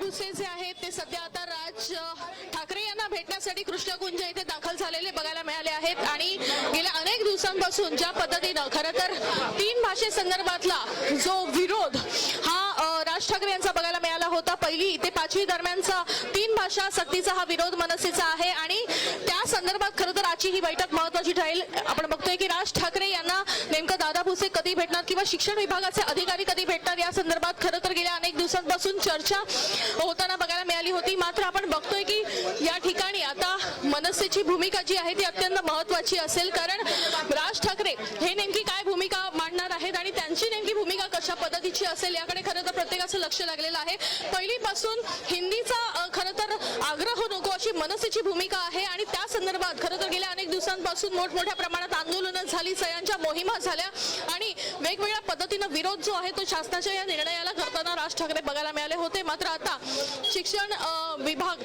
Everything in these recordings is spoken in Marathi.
भुसे जे आहेत ते सध्या आता राज ठाकरे यांना भेटण्यासाठी कृष्णकुंज येथे दाखल झालेले बघायला मिळाले आहेत. आणि गेल्या अनेक दिवसांपासून ज्या पद्धतीनं खरं तर तीन भाषेसंदर्भातला जो विरोध हा राज ठाकरे यांचा बघायला मिळाला होता. पहिली ते पाचवी दरम्यानचा तीन भाषा सक्तीचा हा विरोध मनसेचा आहे. आणि त्या संदर्भात खरं तर आजची ही बैठक महत्वाची ठरेल. आपण बघतोय की राज ठाकरे यांना नेमकं दादा भुसे कधी भेटणार किंवा शिक्षण विभागाचे अधिकारी कधी भेटणार? या संदर्भात खरं तर गेल्या अनेक दिवसांपासून चर्चा होताना बघायला मिळाली होती. मात्र आपण बघतोय की या ठिकाणी आता मनसेची भूमिका जी आहे ती अत्यंत महत्वाची असेल. कारण राज ठाकरे हे नेमकी काय भूमिका मांडणार आहेत आणि त्यांची नेमकी भूमिका कशा पद्धतीची असेल याकडे खरं तर प्रत्येकाचं लक्ष लागलेलं आहे. पहिलीपासून हिंदीचा खरं तर आग्रह नको अशी मनसेची भूमिका आहे आणि त्या संदर्भात खरं दिवसांपासून मोठमोठ्या प्रमाणात आंदोलनं झाली सह्यांच्या मोहिमा झाल्या आणि वेगवेगळ्या पद्धतीनं विरोध जो आहे तो शासनाच्या या निर्णयाला करताना राज ठाकरे बघायला मिळाले होते. मात्र आता शिक्षण विभाग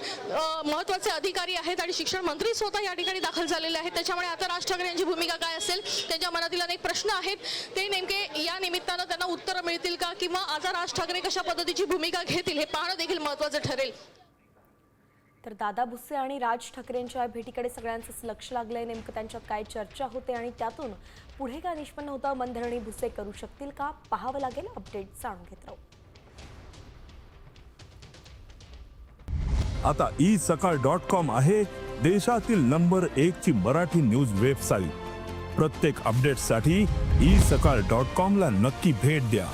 महत्त्वाचे अधिकारी आहेत आणि शिक्षण मंत्री स्वतः या ठिकाणी दाखल झालेले आहेत. त्याच्यामुळे आता राज ठाकरे यांची भूमिका काय असेल? त्यांच्या मनातील अनेक प्रश्न आहेत. ते नेमके या निमित्तानं त्यांना उत्तरं मिळतील का? किंवा आता राज ठाकरे कशा पद्धतीची भूमिका घेतील हे पाहणं देखील महत्वाचं ठरेल. तर दादा भुसे आणि राज ठाकरेंच्या या भेटीकडे सगळ्यांचंच लक्ष लागलंय. नेमकं त्यांच्यात काय चर्चा होते आणि त्यातून पुढे काय निष्पन्न होतं मनधरणी भुसे करू शकतील का? पाहावं लागेल. अपडेट जाणून घेत राहू. आता ई सकाळ डॉट कॉम आहे देशातील नंबर एक ची मराठी न्यूज वेबसाईट. प्रत्येक अपडेटसाठी ई सकाळ डॉट कॉम ला नक्की भेट द्या.